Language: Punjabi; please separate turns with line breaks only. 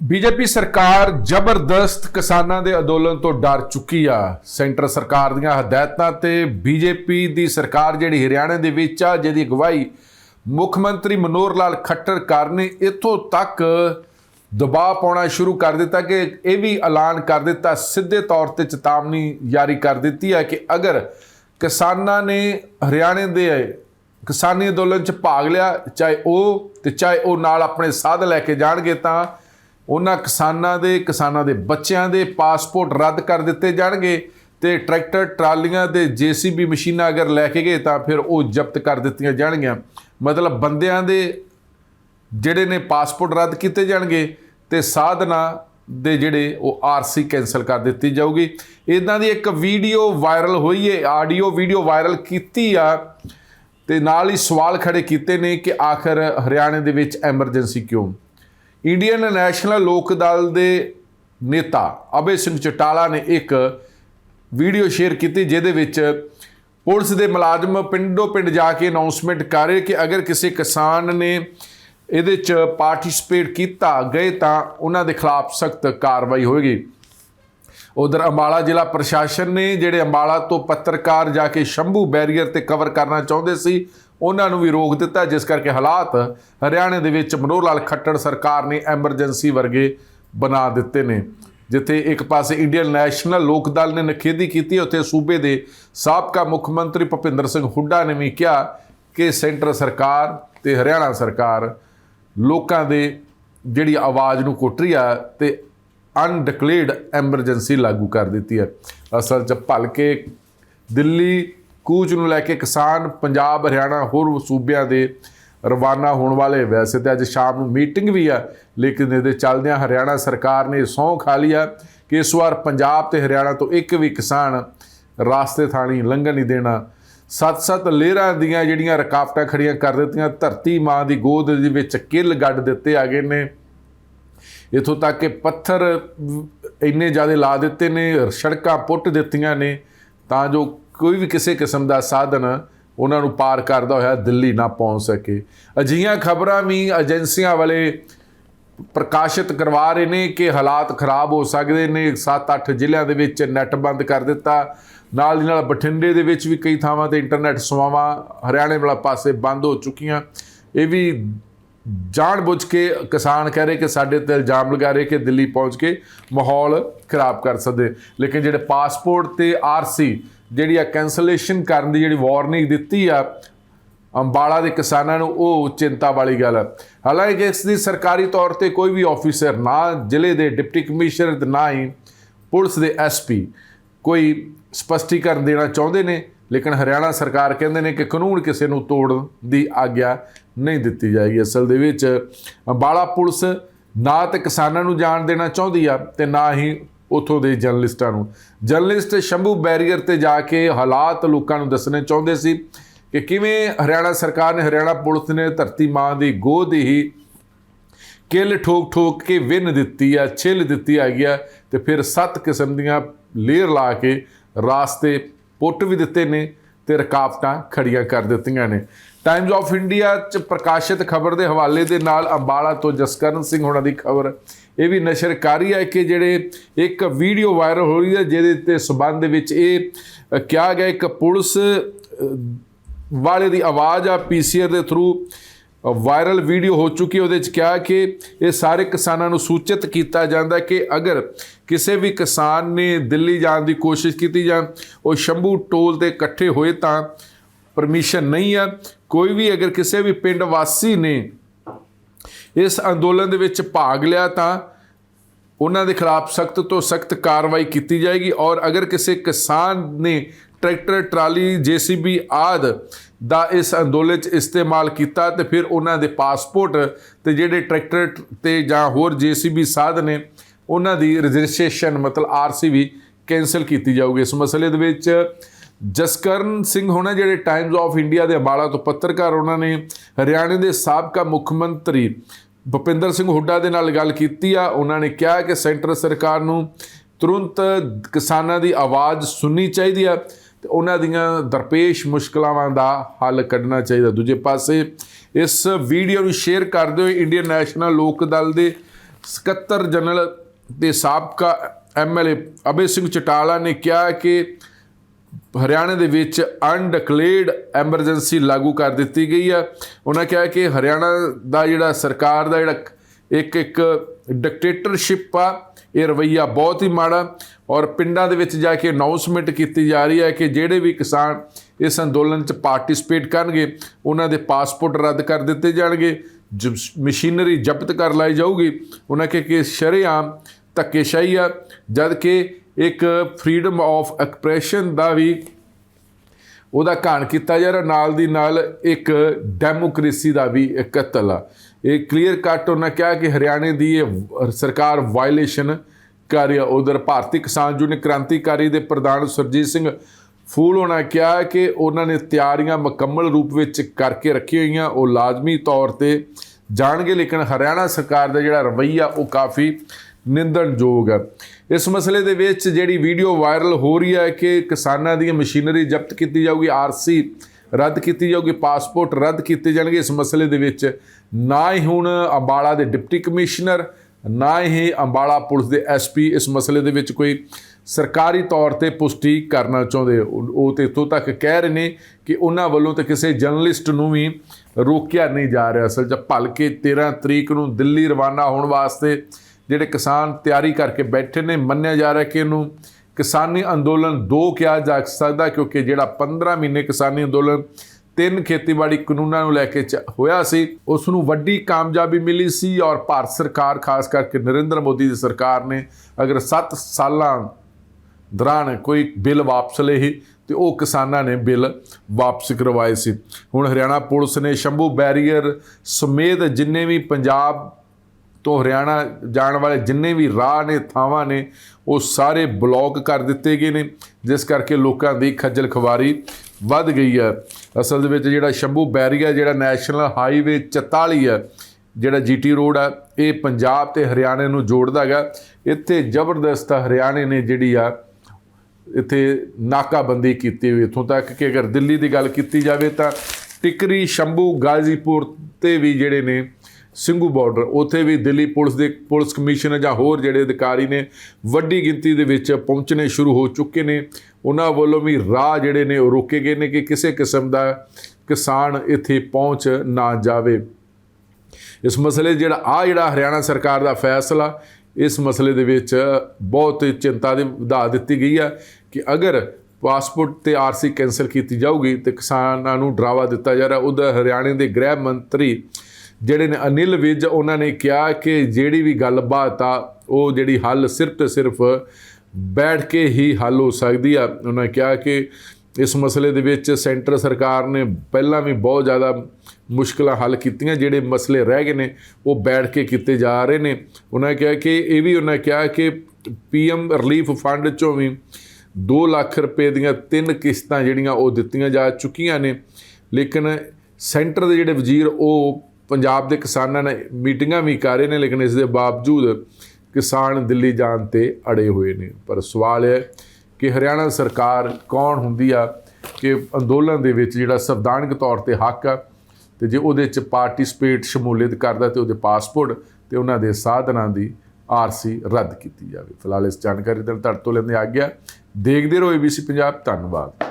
ਬੀਜੇਪੀ ਸਰਕਾਰ ਜ਼ਬਰਦਸਤ ਕਿਸਾਨਾਂ ਦੇ ਅੰਦੋਲਨ ਤੋਂ ਡਰ ਚੁੱਕੀ ਆ। ਸੈਂਟਰ ਸਰਕਾਰ ਦੀਆਂ ਹਦਾਇਤਾਂ ਤੇ ਬੀਜੇਪੀ ਦੀ ਸਰਕਾਰ ਜਿਹੜੀ ਹਰਿਆਣਾ ਦੇ ਵਿੱਚ ਆ, ਜਿਹਦੀ ਅਗਵਾਈ ਮੁੱਖ ਮੰਤਰੀ ਮਨੋਹਰ ਲਾਲ ਖੱਟਰ ਕਰ ਨੇ ਇੱਥੋਂ ਤੱਕ ਦਬਾਅ ਪਾਉਣਾ ਸ਼ੁਰੂ ਕਰ ਦਿੱਤਾ ਕਿ ਇਹ ਵੀ ਐਲਾਨ ਕਰ ਦਿੱਤਾ, ਸਿੱਧੇ ਤੌਰ ਤੇ ਚੇਤਾਵਨੀ ਜਾਰੀ ਕਰ ਦਿੱਤੀ ਹੈ ਕਿ ਅਗਰ ਕਿਸਾਨਾਂ ਨੇ ਹਰਿਆਣੇ ਦੇ ਕਿਸਾਨੀ ਅੰਦੋਲਨ 'ਚ ਭਾਗ ਲਿਆ, ਚਾਹੇ ਉਹ ਤੇ ਚਾਹੇ ਉਹ ਨਾਲ ਆਪਣੇ ਸਾਧ ਲੈ ਕੇ ਜਾਣਗੇ ਤਾਂ ਉਹਨਾਂ ਕਿਸਾਨਾਂ ਦੇ ਕਿਸਾਨਾਂ ਦੇ ਬੱਚਿਆਂ ਦੇ ਪਾਸਪੋਰਟ ਰੱਦ ਕਰ ਦਿੱਤੇ ਜਾਣਗੇ ਤੇ ਟਰੈਕਟਰ, ਟਰਾਲੀਆਂ ਤੇ ਜੀਸੀਬੀ ਮਸ਼ੀਨਾਂ ਅਗਰ ਲੈ ਕੇ ਗਏ ਤਾਂ ਫਿਰ ਉਹ ਜ਼ਬਤ ਕਰ ਦਿੱਤੀਆਂ ਜਾਣਗੀਆਂ। ਮਤਲਬ ਬੰਦਿਆਂ ਦੇ ਜਿਹੜੇ ਨੇ ਪਾਸਪੋਰਟ ਰੱਦ ਕੀਤੇ ਜਾਣਗੇ ਤੇ ਸਾਧਨਾ ਦੇ ਜਿਹੜੇ ਉਹ ਆਰਸੀ ਕੈਨਸਲ ਕਰ ਦਿੱਤੀ ਜਾਊਗੀ। ਇਦਾਂ ਦੀ ਇੱਕ ਵੀਡੀਓ ਵਾਇਰਲ ਹੋਈ ਹੈ ਆਡੀਓ ਵੀਡੀਓ ਵਾਇਰਲ ਕੀਤੀ ਆ ਤੇ ਨਾਲ ਹੀ ਸਵਾਲ ਖੜੇ ਕੀਤੇ ਨੇ ਕਿ ਆਖਰ ਹਰਿਆਣੇ ਦੇ ਵਿੱਚ ਐਮਰਜੈਂਸੀ ਕਿਉਂ? ਇੰਡੀਅਨ ਨੈਸ਼ਨਲ ਲੋਕ ਦਲ ਦੇ ਨੇਤਾ ਅਬੇ ਸਿੰਘ ਚਟਾਲਾ ਨੇ ਇੱਕ ਵੀਡੀਓ ਸ਼ੇਅਰ ਕੀਤੀ ਜਿਹਦੇ ਵਿੱਚ ਪੁਲਿਸ ਦੇ ਮੁਲਾਜ਼ਮ ਪਿੰਡੋ ਪਿੰਡ ਜਾ ਕੇ ਅਨਾਉਂਸਮੈਂਟ ਕਰ ਰਹੇ ਕਿ ਅਗਰ ਕਿਸੇ ਕਿਸਾਨ ਨੇ ਇਹਦੇ ਚ ਪਾਰਟਿਸਿਪੇਟ ਕੀਤਾ ਗਏ ਤਾਂ ਉਹਨਾਂ ਦੇ ਖਿਲਾਫ ਸਖਤ ਕਾਰਵਾਈ ਹੋਏਗੀ। ਉਧਰ ਅੰਬਾਲਾ ਜ਼ਿਲ੍ਹਾ ਪ੍ਰਸ਼ਾਸਨ ਨੇ ਜਿਹੜੇ ਅੰਬਾਲਾ ਤੋਂ ਪੱਤਰਕਾਰ ਜਾ ਕੇ ਸ਼ੰਭੂ ਬੈਰੀਅਰ ਤੇ ਕਵਰ ਕਰਨਾ ਚਾਹੁੰਦੇ ਸੀ, ਉਹਨਾਂ ਨੂੰ ਵੀ ਰੋਕ ਦਿੱਤਾ, ਜਿਸ ਕਰਕੇ ਹਾਲਾਤ ਹਰਿਆਣੇ ਦੇ ਵਿੱਚ ਮਨੋਹਰ ਲਾਲ ਖੱਟੜ ਸਰਕਾਰ ਨੇ ਐਮਰਜੈਂਸੀ ਵਰਗੇ ਬਣਾ ਦਿੱਤੇ ਨੇ। ਜਿੱਥੇ ਇੱਕ ਪਾਸੇ ਇੰਡੀਅਨ ਨੈਸ਼ਨਲ ਲੋਕ ਦਲ ਨੇ ਨਖੇਦੀ ਕੀਤੀ, ਉੱਥੇ ਸੂਬੇ ਦੇ ਸਾਬਕਾ ਮੁੱਖ ਮੰਤਰੀ ਭੁਪਿੰਦਰ ਸਿੰਘ ਹੁੱਡਾ ਨੇ ਵੀ ਕਿਹਾ ਕਿ ਸੈਂਟਰ ਸਰਕਾਰ ਤੇ ਹਰਿਆਣਾ ਸਰਕਾਰ ਲੋਕਾਂ ਦੇ ਜਿਹੜੀ ਆਵਾਜ਼ ਨੂੰ ਕੁੱਟ ਰਹੀ ਆ ਤੇ ਅਨਡਿਕਲੇਅਰਡ ਐਮਰਜੈਂਸੀ ਲਾਗੂ ਕਰ ਦਿੱਤੀ ਹੈ। ਅਸਲ 'ਚ ਭਲਕੇ ਦਿੱਲੀ ਕੂਚ ਨੂੰ ਲੈ ਕੇ ਕਿਸਾਨ ਪੰਜਾਬ, ਹਰਿਆਣਾ, ਹੋਰ ਸੂਬਿਆਂ ਦੇ ਰਵਾਨਾ ਹੋਣ ਵਾਲੇ ਵੈਸੇ ਤੇ ਅੱਜ ਸ਼ਾਮ ਨੂੰ ਮੀਟਿੰਗ ਵੀ ਆ, ਲੇਕਿਨ ਇਹਦੇ ਚੱਲਦਿਆਂ ਹਰਿਆਣਾ ਸਰਕਾਰ ਨੇ ਸਹੁੰ ਖਾ ਲਿਆ ਕਿ ਇਸ ਵਾਰ ਪੰਜਾਬ ਤੇ ਹਰਿਆਣਾ ਤੋਂ ਇੱਕ ਵੀ ਕਿਸਾਨ ਰਾਸਤੇ ਥਾਣੀ ਲੰਘਣ ਨਹੀਂ ਦੇਣਾ। ਸੱਤ-ਸੱਤ ਲੇਰਾਂ ਦੀਆਂ ਜਿਹੜੀਆਂ ਰਕਾਵਟਾਂ ਖੜੀਆਂ ਕਰ ਦਿੱਤੀਆਂ, ਧਰਤੀ ਮਾਂ ਦੀ ਗੋਦ ਦੇ ਵਿੱਚ ਕਿੱਲ ਗੱਡ ਦਿੱਤੇ ਆ ਗਏ ਨੇ। ਇਥੋਂ ਤੱਕ ਕਿ ਪੱਥਰ ਇੰਨੇ ਜ਼ਿਆਦਾ ਲਾ ਦਿੱਤੇ ਨੇ, ਸੜਕਾਂ ਪੁੱਟ ਦਿੱਤੀਆਂ ਨੇ, ਤਾਂ ਜੋ ਕੋਈ ਵੀ ਕਿਸੇ ਕਿਸਮ ਦਾ ਸਾਧਨ ਉਹਨਾਂ ਨੂੰ ਪਾਰ ਕਰਦਾ ਹੋਇਆ ਦਿੱਲੀ ਨਾ ਪਹੁੰਚ ਸਕੇ। ਅਜਿਹੀਆਂ ਖਬਰਾਂ ਵੀ ਏਜੰਸੀਆਂ ਵਾਲੇ ਪ੍ਰਕਾਸ਼ਿਤ ਕਰਵਾ ਰਹੇ ਨੇ ਕਿ ਹਾਲਾਤ ਖਰਾਬ ਹੋ ਸਕਦੇ ਨੇ। 7-8 ਜ਼ਿਲ੍ਹਿਆਂ ਦੇ ਵਿੱਚ ਨੈਟ ਬੰਦ ਕਰ ਦਿੱਤਾ। ਨਾਲ ਦੀ ਨਾਲ ਬਠਿੰਡੇ ਦੇ ਵਿੱਚ ਵੀ ਕਈ ਥਾਵਾਂ ਤੇ ਇੰਟਰਨੈਟ ਸੇਵਾਵਾਂ ਹਰਿਆਣੇ ਵਾਲਾ ਪਾਸੇ ਬੰਦ ਹੋ ਚੁੱਕੀਆਂ। ਇਹ ਵੀ ਜਾਣ ਬੁੱਝ ਕੇ ਕਿਸਾਨ ਕਹਿ ਰਹੇ ਕਿ ਸਾਡੇ ਤੇ ਇਲਜ਼ਾਮ ਲਗਾ ਰਹੇ ਕਿ ਦਿੱਲੀ ਪਹੁੰਚ ਕੇ ਮਾਹੌਲ ਖਰਾਬ ਕਰ ਸਕਦੇ। ਲੇਕਿਨ ਜਿਹੜੇ ਪਾਸਪੋਰਟ ਤੇ ਆਰਸੀ ਜਿਹੜੀ ਆ ਕੈਂਸਲੇਸ਼ਨ ਕਰਨ ਦੀ ਜਿਹੜੀ ਵਾਰਨਿੰਗ ਦਿੱਤੀ ਆ, ਅੰਬਾਲਾ ਦੇ ਕਿਸਾਨਾਂ ਨੂੰ, ਉਹ ਚਿੰਤਾ ਵਾਲੀ ਗੱਲ ਹੈ ਹਾਲਾਂਕਿ ਇਸ ਦੀ ਸਰਕਾਰੀ ਤੌਰ ਤੇ ਕੋਈ ਵੀ ਆਫੀਸਰ ਨਾ ਜ਼ਿਲ੍ਹੇ ਦੇ ਡਿਪਟੀ ਕਮਿਸ਼ਨਰ ਤੇ ਨਾ ਹੀ ਪੁਲਿਸ ਦੇ ਐਸਪੀ ਕੋਈ ਸਪਸ਼ਟੀਕਰਨ ਦੇਣਾ ਚਾਹੁੰਦੇ ਨੇ। ਲੇਕਿਨ ਹਰਿਆਣਾ ਸਰਕਾਰ ਕਹਿੰਦੇ ਨੇ ਕਿ ਕਾਨੂੰਨ ਕਿਸੇ ਨੂੰ ਤੋੜਨ ਦੀ ਆਗਿਆ ਨਹੀਂ ਦਿੱਤੀ ਜਾਏਗੀ। ਅਸਲ ਦੇ ਵਿੱਚ ਅੰਬਾਲਾ ਪੁਲਿਸ ਨਾ ਤੇ ਕਿਸਾਨਾਂ ਨੂੰ ਜਾਣ ਦੇਣਾ ਚਾਹੁੰਦੀ ਆ ਤੇ ਨਾ ਹੀ ਉਥੋਂ ਦੇ ਜਰਨਲਿਸਟਾਂ ਨੂੰ। ਜਰਨਲਿਸਟ ਸ਼ੰਭੂ ਬੈਰੀਅਰ ਤੇ ਜਾ ਕੇ ਹਾਲਾਤ ਲੋਕਾਂ ਨੂੰ ਦੱਸਣੇ ਚਾਹੁੰਦੇ ਸੀ ਕਿ ਕਿਵੇਂ ਹਰਿਆਣਾ ਸਰਕਾਰ ਨੇ ਹਰਿਆਣਾ ਪੁਲਿਸ ਨੇ ਧਰਤੀ ਮਾਂ ਦੀ ਗੋਦ ਹੀ ਕਿੱਲ ਠੋਕ ਠੋਕ ਕੇ ਵਿੰਨ ਦਿੱਤੀ ਆ, ਛਿੱਲ ਦਿੱਤੀ ਆ ਗਿਆ ਤੇ ਫਿਰ ਸੱਤ ਕਿਸਮ ਦੀਆਂ ਲੇਅਰ ਲਾ ਕੇ ਰਾਸਤੇ ਪੁੱਟ ਵੀ ਦਿੱਤੇ ਨੇ ਤੇ ਰਕਾਵਟਾਂ ਖੜੀਆਂ ਕਰ ਦਿੱਤੀਆਂ ਨੇ। ਟਾਈਮਜ਼ ਆਫ ਇੰਡੀਆ ਚ ਪ੍ਰਕਾਸ਼ਿਤ ਖਬਰ ਦੇ ਹਵਾਲੇ ਦੇ ਨਾਲ ਅੰਬਾਲਾ ਤੋਂ ਜਸਕਰਨ ਸਿੰਘ ਹੋਣਾ ਦੀ ਖਬਰ। ਇਹ ਵੀ ਨਸ਼ਰ ਕਾਰੀ ਹੈ ਕਿ ਜਿਹੜੇ ਇੱਕ ਵੀਡੀਓ ਵਾਇਰਲ ਹੋ ਰਹੀ ਹੈ, ਜਿਹਦੇ ਤੇ ਸਬੰਧ ਵਿੱਚ ਇਹ ਕਿਹਾ ਗਿਆ ਇੱਕ ਪੁਲਿਸ ਵਾਲੇ ਦੀ ਆਵਾਜ਼ ਆ ਪੀਸੀਆਰ ਦੇ ਥਰੂ ਵਾਇਰਲ ਵੀਡੀਓ ਹੋ ਚੁੱਕੀ ਉਹਦੇ ਵਿੱਚ ਕਿਹਾ ਕਿ ਇਹ ਸਾਰੇ ਕਿਸਾਨਾਂ ਨੂੰ ਸੂਚਿਤ ਕੀਤਾ ਜਾਂਦਾ ਕਿ ਅਗਰ ਕਿਸੇ ਵੀ ਕਿਸਾਨ ਨੇ ਦਿੱਲੀ ਜਾਣ ਦੀ ਕੋਸ਼ਿਸ਼ ਕੀਤੀ ਜਾਂ ਉਹ ਸ਼ੰਭੂ ਟੋਲ ਤੇ ਇਕੱਠੇ ਹੋਏ ਤਾਂ ਪਰਮਿਸ਼ਨ ਨਹੀਂ ਆ। ਕੋਈ ਵੀ ਅਗਰ ਕਿਸੇ ਵੀ ਪਿੰਡ ਵਾਸੀ ਨੇ ਇਸ ਅੰਦੋਲਨ ਦੇ ਵਿੱਚ ਭਾਗ ਲਿਆ ਤਾਂ ਉਹਨਾਂ ਦੇ ਖਿਲਾਫ ਸਖਤ ਤੋਂ ਸਖਤ ਕਾਰਵਾਈ ਕੀਤੀ ਜਾਏਗੀ ਔਰ ਅਗਰ ਕਿਸੇ ਕਿਸਾਨ ਨੇ ਟਰੈਕਟਰ, ਟਰਾਲੀ, ਜੀਸੀਬੀ ਆਦ ਦਾ ਇਸ ਅੰਦੋਲਨ 'ਚ ਇਸਤੇਮਾਲ ਕੀਤਾ ਤੇ ਫਿਰ ਉਹਨਾਂ ਦੇ ਪਾਸਪੋਰਟ ਤੇ ਜਿਹੜੇ ਟਰੈਕਟਰ ਤੇ ਜਾਂ ਹੋਰ ਜੀਸੀਬੀ ਸਾਧ ਨੇ ਉਹਨਾਂ ਦੀ ਰਜਿਸਟ੍ਰੇਸ਼ਨ ਮਤਲਬ ਆਰਸੀ ਵੀ ਕੈਨਸਲ ਕੀਤੀ ਜਾਊਗੀ। ਇਸ ਮਸਲੇ ਦੇ ਵਿੱਚ ਜਸਕਰਨ ਸਿੰਘ ਹੋਣਾ ਜਿਹੜੇ ਟਾਈਮਜ਼ ਆਫ ਇੰਡੀਆ ਦੇ ਅੰਬਾਲਾ ਤੋਂ ਪੱਤਰਕਾਰ ਉਹਨਾਂ ਨੇ ਹਰਿਆਣੇ ਦੇ ਸਾਬਕਾ ਮੁੱਖ ਮੰਤਰੀ ਭੁਪਿੰਦਰ ਸਿੰਘ ਹੁੱਡਾ ਦੇ ਨਾਲ ਗੱਲ ਕੀਤੀ ਆ। ਉਹਨਾਂ ਨੇ ਕਿਹਾ ਕਿ ਸੈਂਟਰ ਸਰਕਾਰ ਨੂੰ ਤੁਰੰਤ ਕਿਸਾਨਾਂ ਦੀ ਆਵਾਜ਼ ਸੁਣਨੀ ਚਾਹੀਦੀ ਆ ਤੇ ਉਹਨਾਂ ਦੀਆਂ ਦਰਪੇਸ਼ ਮੁਸ਼ਕਲਾਵਾਂ ਦਾ ਹੱਲ ਕੱਢਣਾ ਚਾਹੀਦਾ। ਦੂਜੇ ਪਾਸੇ ਇਸ ਵੀਡੀਓ ਨੂੰ ਸ਼ੇਅਰ ਕਰਦੇ ਹੋਏ ਇੰਡੀਅਨ ਨੈਸ਼ਨਲ ਲੋਕ ਦਲ ਦੇ ਸਕੱਤਰ ਜਨਰਲ ਦੇ ਸਾਬਕਾ ਐਮਐਲਏ ਅਬੇ ਸਿੰਘ ਚਟਾਲਾ ਨੇ ਕਿਹਾ ਕਿ ਹਰਿਆਣਾ ਦੇ ਵਿੱਚ ਅਨਡਿਕਲੇਅਰਡ ਐਮਰਜੈਂਸੀ ਲਾਗੂ ਕਰ ਦਿੱਤੀ ਗਈ ਹੈ ਉਹਨਾਂ ਕਿਹਾ ਕਿ ਹਰਿਆਣਾ ਦਾ ਜਿਹੜਾ ਸਰਕਾਰ ਦਾ ਜਿਹੜਾ ਇੱਕ ਇੱਕ ਡਿਕਟੇਟਰਸ਼ਿਪ ਆ, ਇਹ ਰਵਈਆ ਬਹੁਤ ਹੀ ਮਾੜਾ ਔਰ ਪਿੰਡਾਂ ਦੇ ਵਿੱਚ ਜਾ ਕੇ ਅਨਾਉਂਸਮੈਂਟ ਕੀਤੀ ਜਾ ਰਹੀ ਹੈ ਕਿ ਜਿਹੜੇ ਵੀ ਕਿਸਾਨ ਇਸ ਅੰਦੋਲਨ 'ਚ ਪਾਰਟਿਸਿਪੇਟ ਕਰਨਗੇ, ਉਹਨਾਂ ਦੇ ਪਾਸਪੋਰਟ ਰੱਦ ਕਰ ਦਿੱਤੇ ਜਾਣਗੇ ਜ- ਮਸ਼ੀਨਰੀ ਜ਼ਬਤ ਕਰ ਲਈ ਜਾਊਗੀ। ਉਹਨਾਂ ਕਿਹਾ ਕਿ ਸ਼ਰੇਆਮ ਧੱਕੇਸ਼ਾਹੀ ਆ, ਜਦ ਕਿ ਇੱਕ ਫਰੀडम ਆਫ ਐਕਸਪ੍ਰੈਸ਼ਨ ਦਾ ਵੀ ਉਹਦਾ ਘਾਣ ਕੀਤਾ ਜਾ ਰਿਹਾ, ਨਾਲ ਦੀ ਨਾਲ ਇੱਕ ਡੈਮੋਕ੍ਰੇਸੀ ਦਾ ਵੀ ਕਤਲ ਆ। ਇਹ ਕਲੀਅਰ ਕੱਟ ਉਹਨਾਂ ਕਿਹਾ ਕਿ ਹਰਿਆਣੇ ਦੀ ਇਹ ਸਰਕਾਰ ਵਾਇਲੇਸ਼ਨ ਕਰ ਰਹੀ ਆ। ਉਧਰ ਭਾਰਤੀ ਕਿਸਾਨ ਯੂਨੀਅਨ ਕ੍ਰਾਂਤੀਕਾਰੀ ਦੇ ਪ੍ਰਧਾਨ ਸਰਜੀਤ ਸਿੰਘ ਫੂਲ ਹੋਣਾ ਕਿਹਾ ਕਿ ਉਹਨਾਂ ਨੇ ਤਿਆਰੀਆਂ ਮੁਕੰਮਲ ਰੂਪ ਵਿੱਚ ਕਰਕੇ ਰੱਖੀਆਂ ਹੋਈਆਂ, ਉਹ ਲਾਜ਼ਮੀ ਤੌਰ ਤੇ ਜਾਣਗੇ, ਲੇਕਿਨ ਹਰਿਆਣਾ ਸਰਕਾਰ ਦਾ ਜਿਹੜਾ ਰਵੱਈਆ, ਉਹ ਕਾਫੀ ਨਿੰਦਣਯੋਗ ਹੈ। ਇਸ ਮਸਲੇ ਦੇ ਵਿੱਚ ਜਿਹੜੀ ਵੀਡੀਓ ਵਾਇਰਲ ਹੋ ਰਹੀ ਹੈ ਕਿ ਕਿਸਾਨਾਂ ਦੀ ਮਸ਼ੀਨਰੀ ਜ਼ਬਤ ਕੀਤੀ ਜਾਊਗੀ ਆਰਸੀ ਰੱਦ ਕੀਤੀ ਜਾਊਗੀ, ਪਾਸਪੋਰਟ ਰੱਦ ਕੀਤੇ ਜਾਣਗੇ। ਇਸ ਮਸਲੇ ਦੇ ਵਿੱਚ ਨਾ ਹੀ ਹੁਣ ਅੰਬਾਲਾ ਦੇ ਡਿਪਟੀ ਕਮਿਸ਼ਨਰ, ਨਾ ਹੀ ਅੰਬਾਲਾ ਪੁਲਿਸ ਦੇ ਐਸਪੀ ਇਸ ਮਸਲੇ ਦੇ ਵਿੱਚ ਕੋਈ ਸਰਕਾਰੀ ਤੌਰ ਤੇ ਪੁਸ਼ਟੀ ਕਰਨਾ ਚਾਹੁੰਦੇ। ਉਹ ਉਹ ਤੇ ਇੱਥੋਂ ਤੱਕ ਕਹਿ ਰਹੇ ਨੇ ਕਿ ਉਹਨਾਂ ਵੱਲੋਂ ਤੇ ਕਿਸੇ ਜਰਨਲਿਸਟ ਨੂੰ ਵੀ ਰੋਕਿਆ ਨਹੀਂ ਜਾ ਰਿਹਾ। ਅਸਲ 'ਚ ਭਲਕੇ 13 ਤਰੀਕ ਨੂੰ ਦਿੱਲੀ ਰਵਾਨਾ ਹੋਣ ਵਾਸਤੇ ਜਿਹੜੇ ਕਿਸਾਨ ਤਿਆਰੀ ਕਰਕੇ ਬੈਠੇ ਨੇ, ਮੰਨਿਆ ਜਾ ਰਿਹਾ ਕਿ ਇਹਨੂੰ ਕਿਸਾਨੀ ਅੰਦੋਲਨ ਦੋ ਕਿਹਾ ਜਾ ਸਕਦਾ ਕਿਉਂਕਿ ਜਿਹੜਾ 15 ਮਹੀਨੇ ਕਿਸਾਨੀ ਅੰਦੋਲਨ ਤਿੰਨ ਖੇਤੀਬਾੜੀ ਕਾਨੂੰਨਾਂ ਨੂੰ ਲੈ ਕੇ ਚ- ਹੋਇਆ ਸੀ ਉਸ ਨੂੰ ਵੱਡੀ ਕਾਮਯਾਬੀ ਮਿਲੀ ਸੀ ਔਰ ਭਾਰਤ ਸਰਕਾਰ, ਖਾਸ ਕਰਕੇ ਨਰਿੰਦਰ ਮੋਦੀ ਦੀ ਸਰਕਾਰ ਨੇ ਅਗਰ 7 ਸਾਲਾਂ ਦੌਰਾਨ ਕੋਈ ਬਿੱਲ ਵਾਪਸ ਲਏ ਤੇ ਉਹ ਕਿਸਾਨਾਂ ਨੇ ਬਿੱਲ ਵਾਪਸ ਕਰਵਾਏ ਸੀ। ਹੁਣ ਹਰਿਆਣਾ ਪੁਲਿਸ ਨੇ ਸ਼ੰਭੂ ਬੈਰੀਅਰ ਸਮੇਤ ਜਿੰਨੇ ਵੀ ਪੰਜਾਬ ਤੋਂ ਹਰਿਆਣਾ ਜਾਣ ਵਾਲੇ ਜਿੰਨੇ ਵੀ ਰਾਹ ਨੇ, ਥਾਵਾਂ ਨੇ, ਉਹ ਸਾਰੇ ਬਲੌਕ ਕਰ ਦਿੱਤੇ ਗਏ ਨੇ। ਜਿਸ ਕਰਕੇ ਲੋਕਾਂ ਦੀ ਖੱਜਲ ਖਵਾਰੀ ਵੱਧ ਗਈ ਹੈ। ਅਸਲ ਦੇ ਵਿੱਚ ਜਿਹੜਾ ਸ਼ੰਭੂ ਬੈਰੀਅਰ ਜਿਹੜਾ ਨੈਸ਼ਨਲ ਹਾਈਵੇ 44 ਹੈ, ਜਿਹੜਾ ਜੀਟੀ ਰੋਡ ਆ ਇਹ ਪੰਜਾਬ ਤੇ ਹਰਿਆਣੇ ਨੂੰ ਜੋੜਦਾ ਹੈਗਾ। ਇੱਥੇ ਜ਼ਬਰਦਸਤ ਹਰਿਆਣੇ ਨੇ ਜਿਹੜੀ ਆ, ਇੱਥੇ ਨਾਕਾਬੰਦੀ ਕੀਤੀ ਹੋਈ। ਇਥੋਂ ਤੱਕ ਕਿ ਅਗਰ ਦਿੱਲੀ ਦੀ ਗੱਲ ਕੀਤੀ ਜਾਵੇ ਤਾਂ ਟਿਕਰੀ, ਸ਼ੰਭੂ, ਗਾਜ਼ੀਪੁਰ ਤੇ ਵੀ ਜਿਹੜੇ ਨੇ ਸਿੰਘੂ ਬਾਰਡਰ, ਉੱਥੇ ਵੀ ਦਿੱਲੀ ਪੁਲਿਸ ਦੇ ਪੁਲਿਸ ਕਮਿਸ਼ਨਰ ਜਾਂ ਹੋਰ ਜਿਹੜੇ ਅਧਿਕਾਰੀ ਨੇ ਵੱਡੀ ਗਿਣਤੀ ਦੇ ਵਿੱਚ ਪਹੁੰਚਣੇ ਸ਼ੁਰੂ ਹੋ ਚੁੱਕੇ ਨੇ। ਉਹਨਾਂ ਵੱਲੋਂ ਵੀ ਰਾਹ ਜਿਹੜੇ ਨੇ ਉਹ ਰੋਕੇ ਗਏ ਨੇ ਕਿ ਕਿਸੇ ਕਿਸਮ ਦਾ ਕਿਸਾਨ ਇੱਥੇ ਪਹੁੰਚ ਨਾ ਜਾਵੇ। ਇਸ ਮਸਲੇ ਜਿਹੜਾ ਆ ਜਿਹੜਾ ਹਰਿਆਣਾ ਸਰਕਾਰ ਦਾ ਫੈਸਲਾ, ਇਸ ਮਸਲੇ ਦੇ ਵਿੱਚ ਬਹੁਤ ਚਿੰਤਾ ਦੇ ਵਧਾ ਦਿੱਤੀ ਗਈ ਹੈ ਕਿ ਅਗਰ ਪਾਸਪੋਰਟ ਤੇ ਆਰਸੀ ਕੈਨਸਲ ਕੀਤੀ ਜਾਊਗੀ ਤੇ ਕਿਸਾਨਾਂ ਨੂੰ ਡਰਾਵਾ ਦਿੱਤਾ ਜਾ ਰਿਹਾ। ਉਧਰ ਹਰਿਆਣੇ ਦੇ ਗ੍ਰਹਿ ਮੰਤਰੀ ਜਿਹੜੇ ਨੇ ਅਨਿਲ ਵਿਜ, ਉਹਨਾਂ ਨੇ ਕਿਹਾ ਕਿ ਜਿਹੜੀ ਵੀ ਗੱਲਬਾਤ ਆ, ਉਹ ਜਿਹੜੀ ਹੱਲ ਸਿਰਫ ਤੇ ਸਿਰਫ ਬੈਠ ਕੇ ਹੀ ਹੱਲ ਹੋ ਸਕਦੀ ਆ। ਉਹਨਾਂ ਕਿਹਾ ਕਿ ਇਸ ਮਸਲੇ ਦੇ ਵਿੱਚ ਸੈਂਟਰ ਸਰਕਾਰ ਨੇ ਪਹਿਲਾਂ ਵੀ ਬਹੁਤ ਜ਼ਿਆਦਾ ਮੁਸ਼ਕਲਾਂ ਹੱਲ ਕੀਤੀਆਂ, ਜਿਹੜੇ ਮਸਲੇ ਰਹਿ ਗਏ ਨੇ, ਉਹ ਬੈਠ ਕੇ ਕੀਤੇ ਜਾ ਰਹੇ ਨੇ। ਉਹਨਾਂ ਕਿਹਾ ਕਿ ਇਹ ਵੀ ਉਹਨਾਂ ਕਿਹਾ ਕਿ ਪੀਐਮ ਰਿਲੀਫ ਫੰਡ ਚੋਂ ਵੀ 2 ਲੱਖ ਰੁਪਏ ਦੀਆਂ ਤਿੰਨ ਕਿਸ਼ਤਾਂ ਜਿਹੜੀਆਂ ਉਹ ਦਿੱਤੀਆਂ ਜਾ ਚੁੱਕੀਆਂ ਨੇ। ਲੇਕਿਨ ਸੈਂਟਰ ਦੇ ਜਿਹੜੇ ਵਜ਼ੀਰ, ਉਹ ਪੰਜਾਬ ਦੇ ਕਿਸਾਨਾਂ ਨੇ ਮੀਟਿੰਗਾਂ ਵੀ ਕਰ ਰਹੇ ਨੇ, ਲੇਕਿਨ ਇਸ ਦੇ ਬਾਵਜੂਦ ਕਿਸਾਨ ਦਿੱਲੀ ਜਾਣ ਤੇ ਅੜੇ ਹੋਏ ਨੇ। ਪਰ ਸਵਾਲ ਹੈ ਕਿ ਹਰਿਆਣਾ ਸਰਕਾਰ ਕੌਣ ਹੁੰਦੀ ਆ ਕਿ ਅੰਦੋਲਨ ਦੇ ਵਿੱਚ ਜਿਹੜਾ ਸੰਵਿਧਾਨਕ ਤੌਰ ਤੇ ਹੱਕ ਆ ਤੇ ਜੇ ਉਹਦੇ ਚ ਪਾਰਟਿਸਿਪੇਟ ਸ਼ਮੂਲੀਅਤ ਕਰਦਾ ਤੇ ਉਹਦੇ ਪਾਸਪੋਰਟ ਤੇ ਉਹਨਾਂ ਦੇ ਸਾਧਨਾਂ ਦੀ ਆਰਸੀ ਰੱਦ ਕੀਤੀ ਜਾਵੇ। ਫਿਲਹਾਲ ਇਸ ਜਾਣਕਾਰੀ ਦੇ ਨਾਲ ਤੁਹਾਡੇ ਤੋਂ ਲੈਂਦੇ ਆ ਗਿਆ। ਦੇਖਦੇ ਰਹੋ ABC ਪੰਜਾਬ। ਧੰਨਵਾਦ।